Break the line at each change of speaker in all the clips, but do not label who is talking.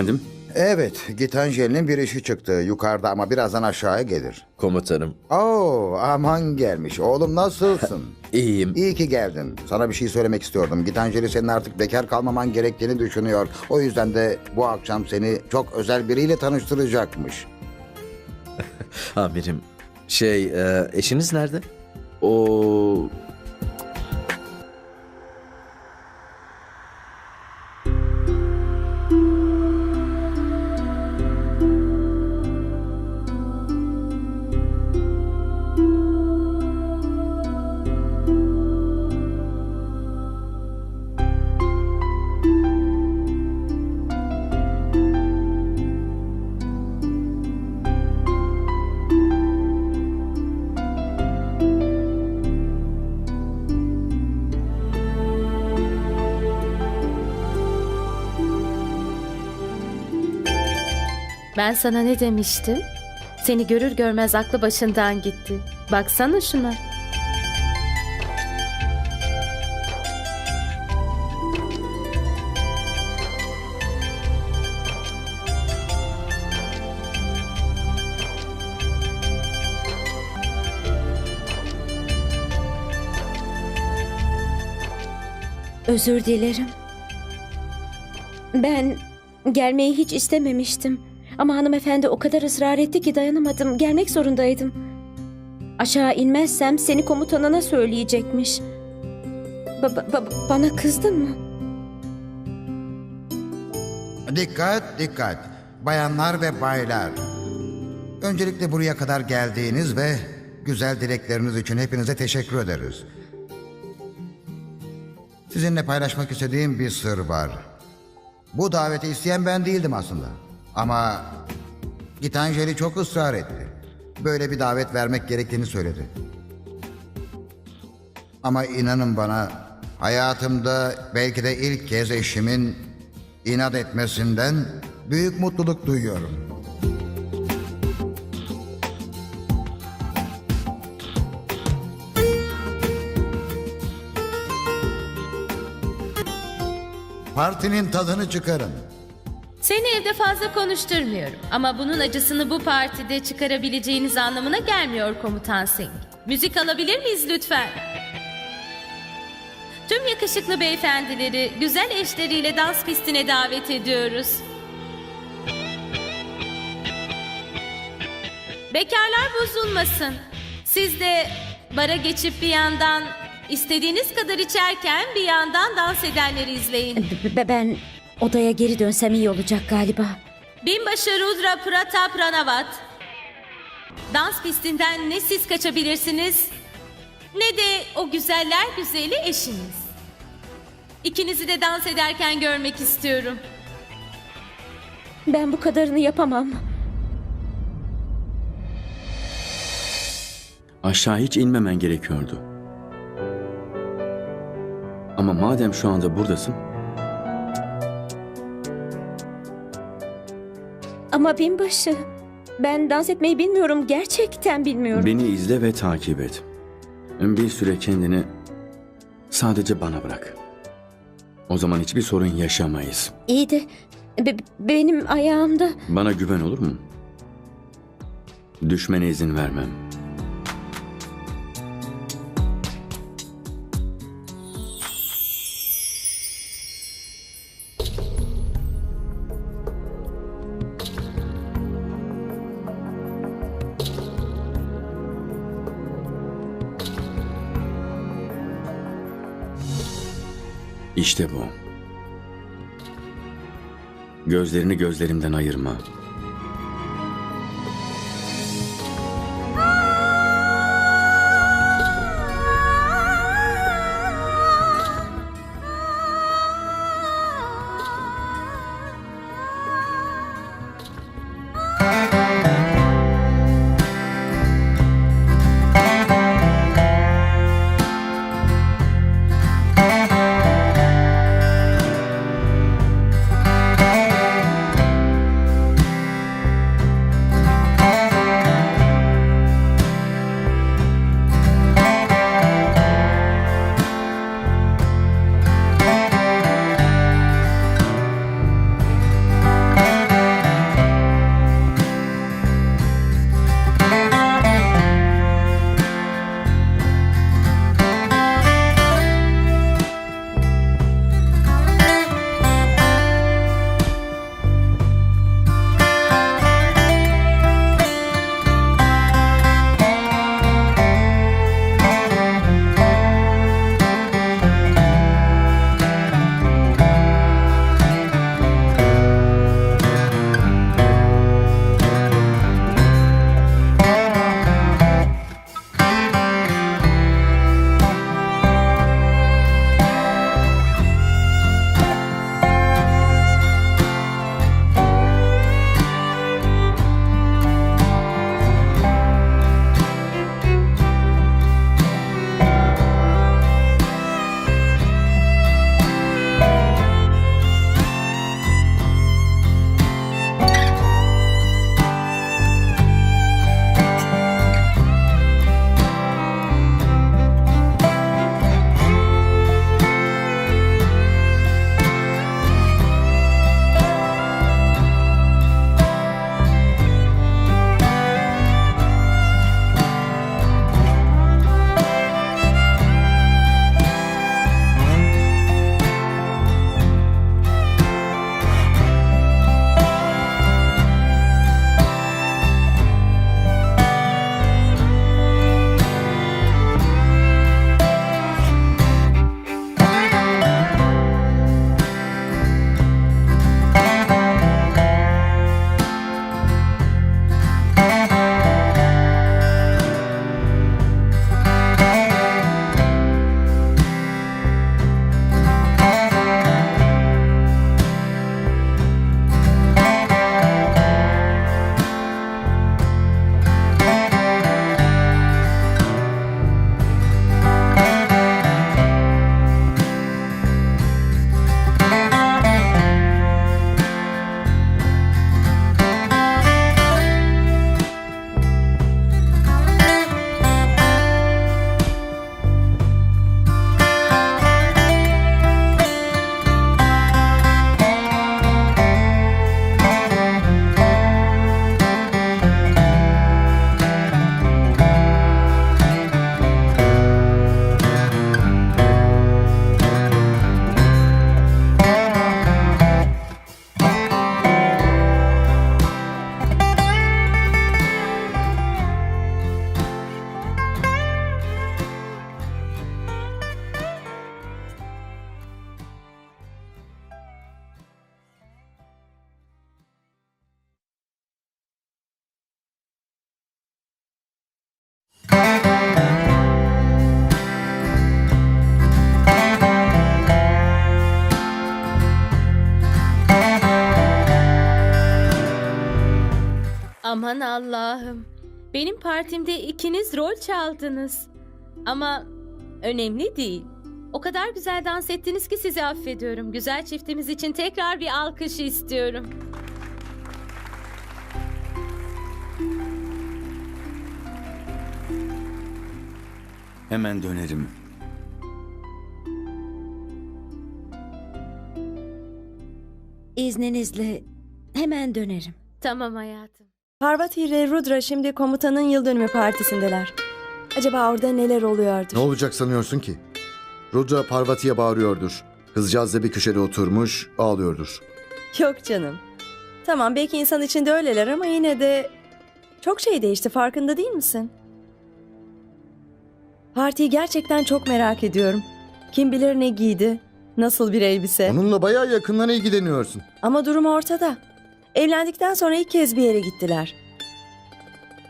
Efendim?
Evet, Gitanjeli'nin bir işi çıktı yukarıda ama birazdan aşağıya gelir.
Komutanım.
Oo, aman gelmiş. Oğlum nasılsın?
İyiyim.
İyi ki geldin. Sana bir şey söylemek istiyordum. Gitanjeli senin artık bekar kalmaman gerektiğini düşünüyor. O yüzden de bu akşam seni çok özel biriyle tanıştıracakmış.
Amirim. Şey, e, eşiniz nerede?
O...
Ben sana ne demiştim? Seni görür görmez aklı başından gitti. Baksana şuna.
Özür dilerim. Ben gelmeyi hiç istememiştim. Ama hanımefendi o kadar ısrar etti ki dayanamadım. Gelmek zorundaydım. Aşağı inmezsem seni komutanına söyleyecekmiş. Ba- ba- ba- bana kızdın mı?
Dikkat, dikkat. Bayanlar ve baylar. Öncelikle buraya kadar geldiğiniz ve güzel dilekleriniz için hepinize teşekkür ederiz. Sizinle paylaşmak istediğim bir sır var. Bu daveti isteyen ben değildim aslında. Ama Gitanjeli çok ısrar etti. Böyle bir davet vermek gerektiğini söyledi. Ama inanın bana hayatımda belki de ilk kez eşimin inat etmesinden büyük mutluluk duyuyorum. Partinin tadını çıkarın.
Seni evde fazla konuşturmuyorum. Ama bunun acısını bu partide çıkarabileceğiniz anlamına gelmiyor Komutan Singh. Müzik alabilir miyiz lütfen? Tüm yakışıklı beyefendileri güzel eşleriyle dans pistine davet ediyoruz. Bekarlar bozulmasın. Siz de bara geçip bir yandan istediğiniz kadar içerken bir yandan dans edenleri izleyin.
Ben odaya geri dönsem iyi olacak galiba.
Binbaşı Rudra Pratap Ranavat. Dans pistinden ne siz kaçabilirsiniz ne de o güzeller güzeli eşiniz. İkinizi de dans ederken görmek istiyorum.
Ben bu kadarını yapamam.
Aşağı hiç inmemen gerekiyordu. Ama madem şu anda buradasın,
Ama binbaşı, ben dans etmeyi bilmiyorum. Gerçekten bilmiyorum.
beni izle ve takip et. Bir süre kendini sadece bana bırak. O zaman hiçbir sorun yaşamayız.
İyi de be- benim ayağımda...
Bana güven olur mu? Düşmene izin vermem. İşte bu. Gözlerini gözlerimden ayırma.
Allah'ım. Benim partimde ikiniz rol çaldınız. Ama önemli değil. O kadar güzel dans ettiniz ki sizi affediyorum. Güzel çiftimiz için tekrar bir alkış istiyorum.
Hemen dönerim.
İzninizle hemen dönerim.
Tamam hayatım.
Parvati ile Rudra şimdi komutanın yıl dönümü partisindeler. Acaba orada neler oluyordur?
Ne olacak sanıyorsun ki? Rudra Parvati'ye bağırıyordur. Kızcağız da bir köşede oturmuş ağlıyordur.
Yok canım. Tamam belki insan içinde öyleler ama yine de çok şey değişti farkında değil misin? Partiyi gerçekten çok merak ediyorum. Kim bilir ne giydi? Nasıl bir elbise?
Onunla bayağı yakından ilgileniyorsun.
Ama durum ortada. Evlendikten sonra ilk kez bir yere gittiler.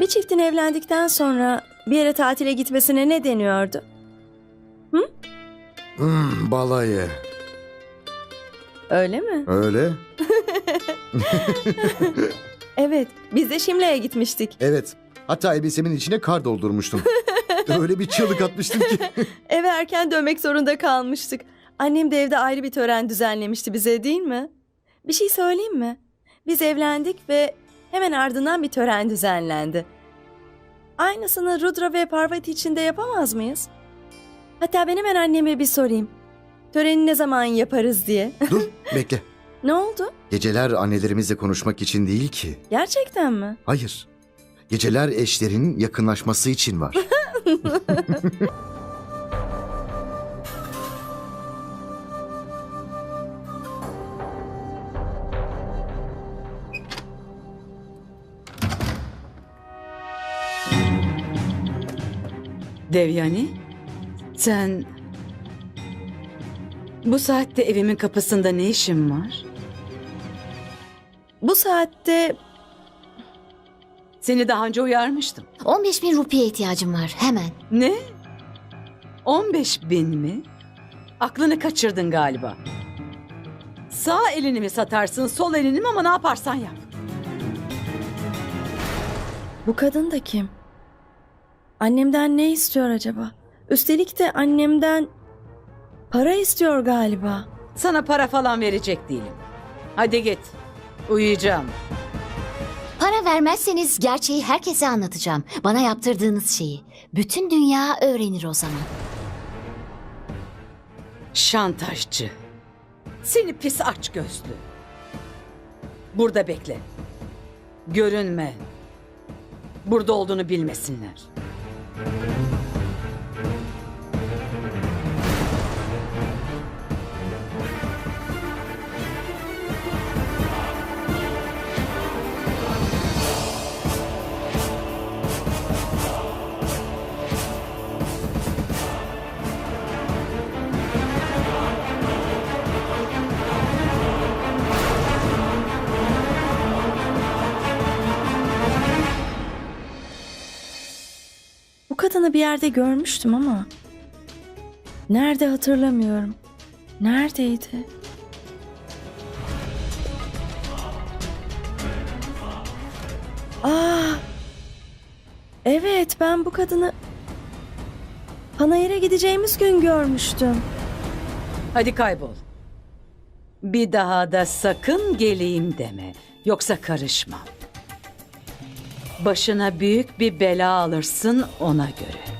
Bir çiftin evlendikten sonra bir yere tatile gitmesine ne deniyordu?
Hmm, balayı.
Öyle mi?
Öyle.
Evet, biz de Şimle'ye gitmiştik.
Evet. Hatta elbisemin içine kar doldurmuştum. Öyle bir çığlık atmıştım ki.
Eve erken dönmek zorunda kalmıştık. Annem de evde ayrı bir tören düzenlemişti bize değil mi? Bir şey söyleyeyim mi? Biz evlendik ve hemen ardından bir tören düzenlendi. Aynısını Rudra ve Parvati için de yapamaz mıyız? Hatta ben hemen anneme bir sorayım. Töreni ne zaman yaparız diye.
Dur bekle.
ne oldu?
Geceler annelerimizle konuşmak için değil ki.
Gerçekten mi?
Hayır. Geceler eşlerin yakınlaşması için var.
Devyani, sen bu saatte evimin kapısında ne işin var?
Bu saatte
Seni daha önce uyarmıştım.
15 bin rupiye ihtiyacım var hemen.
Ne? 15 bin mi? Aklını kaçırdın galiba. Sağ elini mi satarsın, sol elini mi ama ne yaparsan yap.
bu kadın da kim? Annemden ne istiyor acaba? Üstelik de annemden para istiyor galiba.
Sana para falan verecek değilim. Hadi git. Uyuyacağım.
Para vermezseniz gerçeği herkese anlatacağım. Bana yaptırdığınız şeyi. Bütün dünya öğrenir o zaman.
Şantajcı. Seni pis aç gözlü. Burada bekle. Görünme. Burada olduğunu bilmesinler.
Bu bir yerde görmüştüm ama nerede hatırlamıyorum. Neredeydi? Aa! Evet, ben bu kadını Panayır'a gideceğimiz gün görmüştüm.
Hadi kaybol. Bir daha da sakın geleyim deme. Yoksa karışmam. Başına büyük bir bela alırsın ona göre.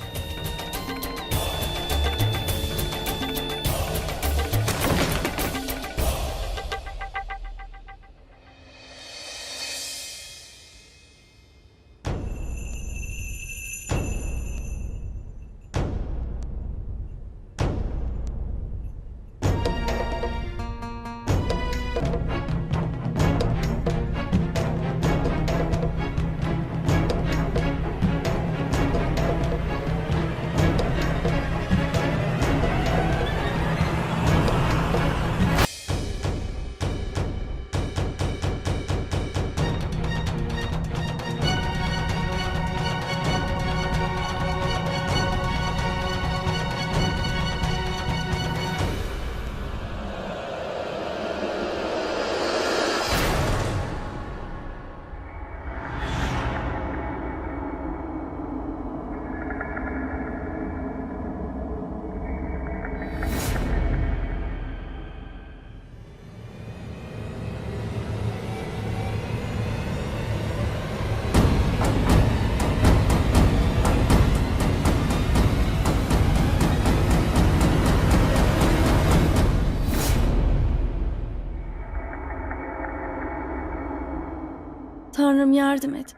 Tanrım yardım et.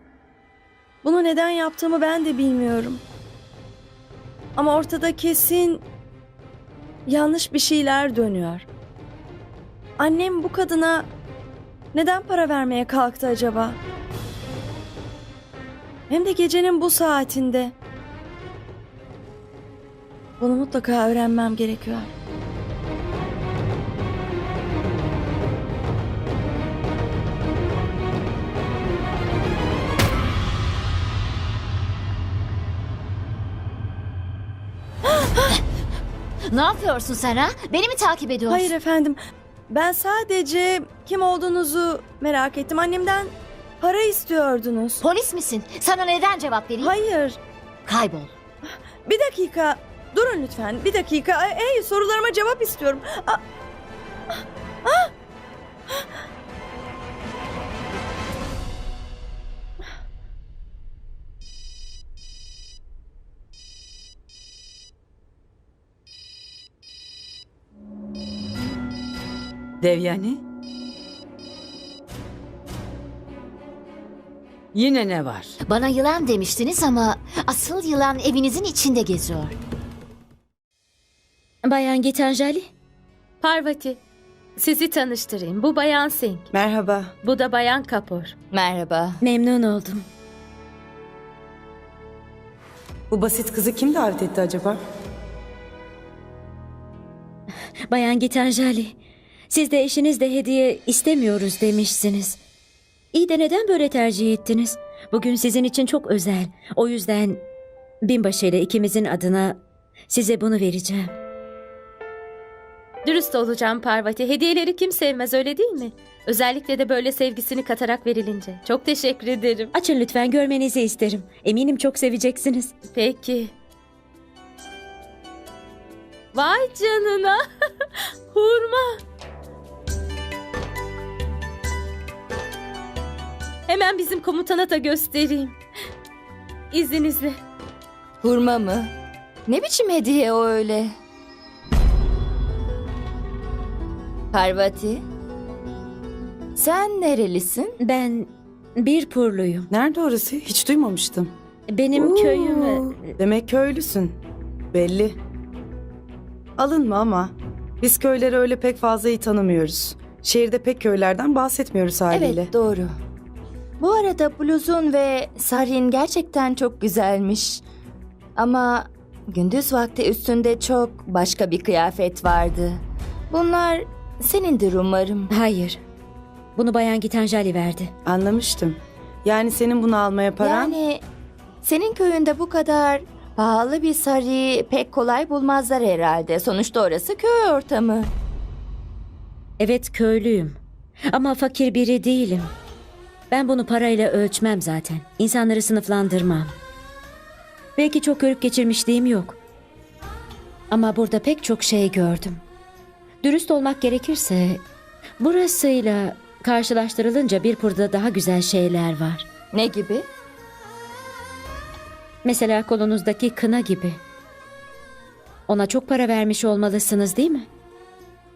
Bunu neden yaptığımı ben de bilmiyorum. Ama ortada kesin yanlış bir şeyler dönüyor. Annem bu kadına neden para vermeye kalktı acaba? Hem de gecenin bu saatinde. Bunu mutlaka öğrenmem gerekiyor.
Ne yapıyorsun sen ha? Beni mi takip ediyorsun?
Hayır efendim. Ben sadece kim olduğunuzu merak ettim. Annemden para istiyordunuz.
Polis misin? Sana neden cevap vereyim?
Hayır.
Kaybol.
Bir dakika. Durun lütfen. Bir dakika. Hey sorularıma cevap istiyorum. Aa,
Devyani? Yine ne var?
Bana yılan demiştiniz ama asıl yılan evinizin içinde geziyor.
Bayan Gitanjali,
Parvati, sizi tanıştırayım. Bu Bayan Singh.
Merhaba.
Bu da Bayan Kapor.
Merhaba.
memnun oldum.
Bu basit kızı kim davet etti acaba?
Bayan Gitanjali, siz de eşiniz de hediye istemiyoruz demişsiniz. İyi de neden böyle tercih ettiniz? Bugün sizin için çok özel. O yüzden binbaşı ile ikimizin adına size bunu vereceğim.
Dürüst olacağım Parvati. Hediyeleri kim sevmez öyle değil mi? Özellikle de böyle sevgisini katarak verilince. Çok teşekkür ederim.
Açın lütfen görmenizi isterim. Eminim çok seveceksiniz.
Peki. Vay canına. Hurma. Hemen bizim komutana da göstereyim. İzninizle.
Hurma mı? Ne biçim hediye o öyle? Parvati. Sen nerelisin?
Ben bir purluyum.
Nerede orası? Hiç duymamıştım.
Benim
Oo,
köyüm...
Demek köylüsün. Belli. Alınma ama biz köyleri öyle pek fazla iyi tanımıyoruz. Şehirde pek köylerden bahsetmiyoruz haliyle.
Evet doğru. Bu arada bluzun ve sarin gerçekten çok güzelmiş. Ama gündüz vakti üstünde çok başka bir kıyafet vardı. Bunlar senindir umarım.
Hayır. Bunu Bayan Gitanjali verdi.
Anlamıştım. Yani senin bunu almaya paran...
Yani senin köyünde bu kadar pahalı bir sarıyı pek kolay bulmazlar herhalde. Sonuçta orası köy ortamı.
Evet köylüyüm. Ama fakir biri değilim. Ben bunu parayla ölçmem zaten. İnsanları sınıflandırmam. Belki çok görüp geçirmişliğim yok. Ama burada pek çok şey gördüm. Dürüst olmak gerekirse burasıyla karşılaştırılınca bir burada daha güzel şeyler var.
Ne gibi?
Mesela kolunuzdaki kına gibi. Ona çok para vermiş olmalısınız değil mi?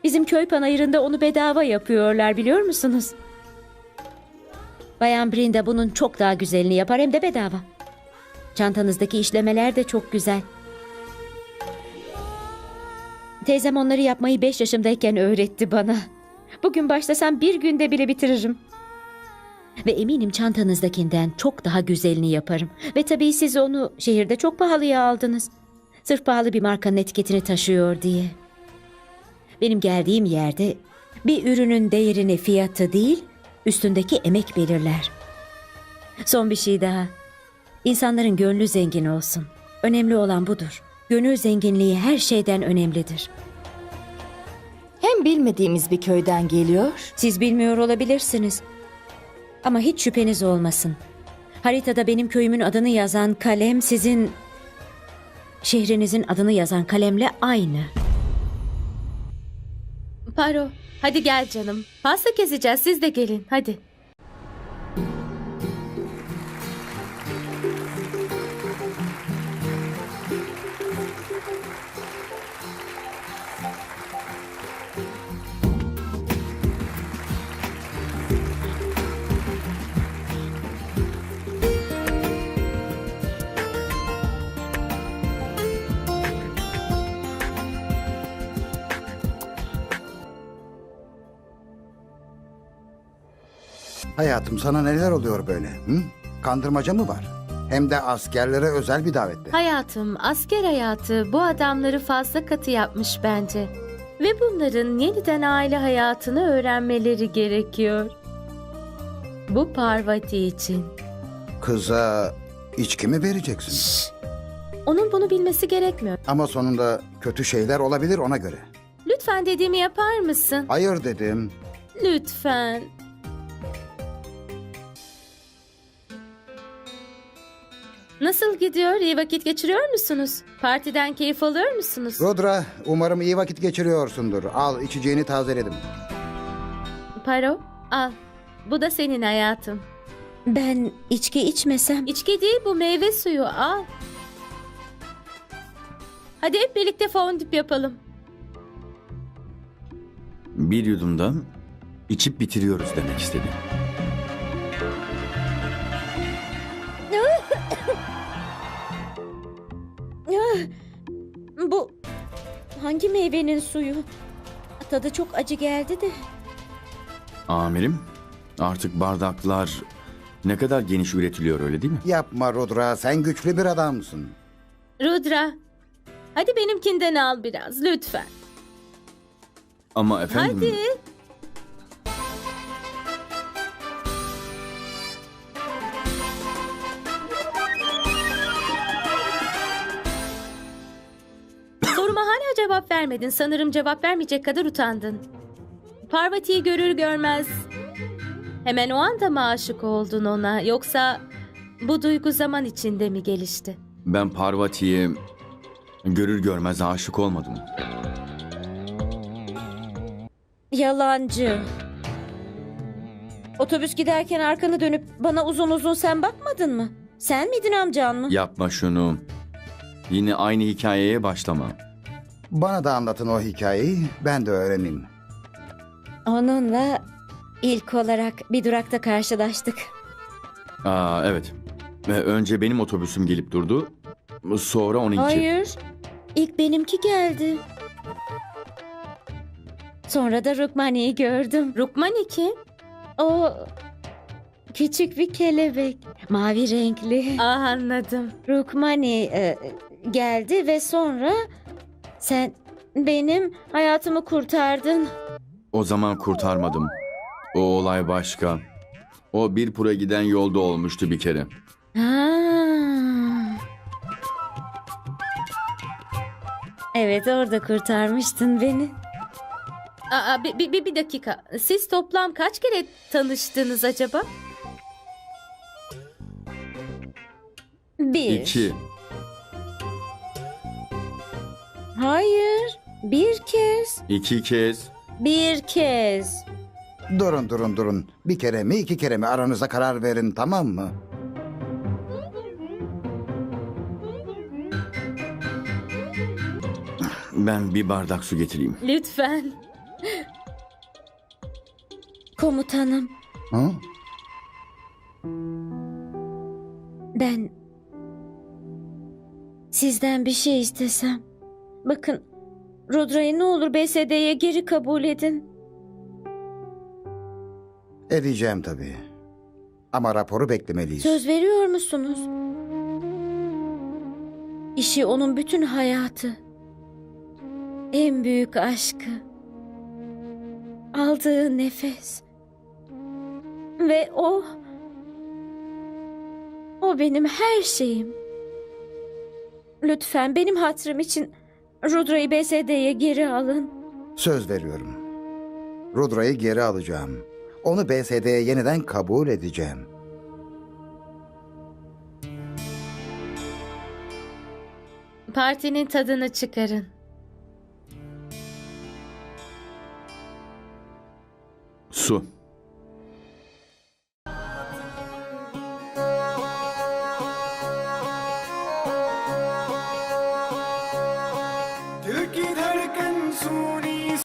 Bizim köy panayırında onu bedava yapıyorlar biliyor musunuz? Bayan Brinda bunun çok daha güzelini yapar hem de bedava. Çantanızdaki işlemeler de çok güzel. Teyzem onları yapmayı beş yaşımdayken öğretti bana. Bugün başlasam bir günde bile bitiririm. Ve eminim çantanızdakinden çok daha güzelini yaparım. Ve tabii siz onu şehirde çok pahalıya aldınız. Sırf pahalı bir markanın etiketini taşıyor diye. Benim geldiğim yerde bir ürünün değerini fiyatı değil, üstündeki emek belirler. Son bir şey daha. İnsanların gönlü zengin olsun. Önemli olan budur. Gönül zenginliği her şeyden önemlidir.
Hem bilmediğimiz bir köyden geliyor.
Siz bilmiyor olabilirsiniz. Ama hiç şüpheniz olmasın. Haritada benim köyümün adını yazan kalem sizin şehrinizin adını yazan kalemle aynı.
Paro, hadi gel canım. Pasta keseceğiz, siz de gelin. Hadi.
Hayatım sana neler oluyor böyle? Hı? Kandırmaca mı var? Hem de askerlere özel bir davette.
Hayatım, asker hayatı bu adamları fazla katı yapmış bence. Ve bunların yeniden aile hayatını öğrenmeleri gerekiyor. Bu Parvati için.
Kıza içki mi vereceksin?
Onun bunu bilmesi gerekmiyor.
Ama sonunda kötü şeyler olabilir ona göre.
Lütfen dediğimi yapar mısın?
Hayır dedim.
Lütfen. Nasıl gidiyor? İyi vakit geçiriyor musunuz? Partiden keyif alıyor musunuz?
Rudra umarım iyi vakit geçiriyorsundur. Al içeceğini tazeledim.
Paro, al. Bu da senin hayatım.
Ben içki içmesem
İçki değil bu meyve suyu al. Hadi hep birlikte fondip yapalım.
Bir yudumda içip bitiriyoruz demek istedi.
Hangi meyvenin suyu? Tadı çok acı geldi de.
Amirim, artık bardaklar ne kadar geniş üretiliyor öyle değil mi?
Yapma Rudra sen güçlü bir adamsın.
Rudra, hadi benimkinden al biraz lütfen.
Ama efendim...
Hadi. Cevap vermedin. Sanırım cevap vermeyecek kadar utandın. Parvati'yi görür görmez hemen o anda mı aşık oldun ona yoksa bu duygu zaman içinde mi gelişti?
Ben Parvati'ye görür görmez aşık olmadım.
Yalancı. Otobüs giderken arkanı dönüp bana uzun uzun sen bakmadın mı? Sen miydin amcan mı?
Yapma şunu. Yine aynı hikayeye başlama.
Bana da anlatın o hikayeyi ben de öğreneyim.
Onunla ilk olarak bir durakta karşılaştık.
Aa evet. Ve önce benim otobüsüm gelip durdu. Sonra onunki.
Hayır. İlk benimki geldi. Sonra da Rukmani'yi gördüm.
Rukmani kim?
O küçük bir kelebek. Mavi renkli.
Ah anladım.
Rukmani e, geldi ve sonra sen benim hayatımı kurtardın.
O zaman kurtarmadım. O olay başka. O bir pura giden yolda olmuştu bir kere.
Ha. Evet orada kurtarmıştın beni.
Aa, bir, bir, bir- bir dakika. Siz toplam kaç kere tanıştınız acaba?
Bir.
İki.
Hayır. Bir kez.
İki kez.
Bir kez.
Durun durun durun. Bir kere mi iki kere mi aranıza karar verin tamam mı?
Ben bir bardak su getireyim.
Lütfen.
Komutanım
Hı?
ben sizden bir şey istesem. Bakın Rudra'yı ne olur BSD'ye geri kabul edin.
Edeceğim tabii. Ama raporu beklemeliyiz.
Söz veriyor musunuz? İşi onun bütün hayatı. En büyük aşkı. Aldığı nefes. Ve o... O benim her şeyim. Lütfen benim hatırım için Rudra'yı BSD'ye geri alın.
Söz veriyorum. Rudra'yı geri alacağım. Onu BSD'ye yeniden kabul edeceğim.
Partinin tadını çıkarın.
Su.